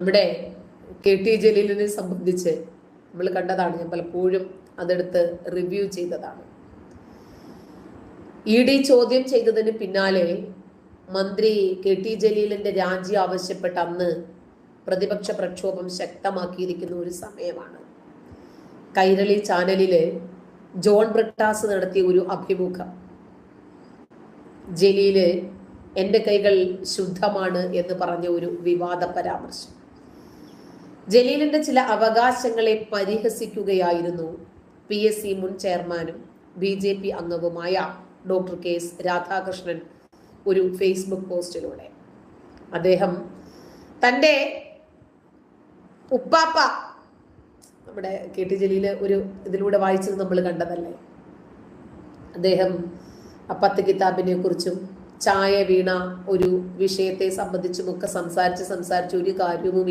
നമ്മുടെ K T ജലീലിനെ സംബന്ധിച്ച് നമ്മൾ കണ്ടതാണ്. ഞാൻ പലപ്പോഴും അതെടുത്ത് റിവ്യൂ ചെയ്തതാണ്. ഇ ഡി ചോദ്യം ചെയ്തതിന് പിന്നാലെ മന്ത്രി കെ ടി ജലീലിന്റെ രാജി ആവശ്യപ്പെട്ട അന്ന് പ്രതിപക്ഷ പ്രക്ഷോഭം ശക്തമാക്കിയിരിക്കുന്ന ഒരു സമയമാണ്. കൈരളി ചാനലിൽ ജോൺ ബ്രിട്ടാസ് നടത്തിയ ഒരു അഭിമുഖം. ജലീൽ എന്റെ കൈകൾ ശുദ്ധമാണ് എന്ന് പറഞ്ഞ ഒരു വിവാദ പരാമർശം. ജലീലിന്റെ ചില അവകാശങ്ങളെ പരിഹസിക്കുകയായിരുന്നു. പി എസ് സി മുൻ ചെയർമാനും ബി ജെ പി അംഗവുമായ ഡോക്ടർ കെ എസ് രാധാകൃഷ്ണൻ ഒരു ഫേസ്ബുക്ക് പോസ്റ്റിലൂടെ. അദ്ദേഹം തന്റെ ഉപ്പാപ്പ നമ്മുടെ കെ ടി ജലീൽ ഒരു ഇതിലൂടെ വായിച്ചത് നമ്മൾ കണ്ടതല്ലേ? അദ്ദേഹം അപ്പത്ത് പത്ത് കിതാബിനെ കുറിച്ചും ചായ വീണ ഒരു വിഷയത്തെ സംബന്ധിച്ചുമൊക്കെ സംസാരിച്ച് സംസാരിച്ച് ഒരു കാര്യവും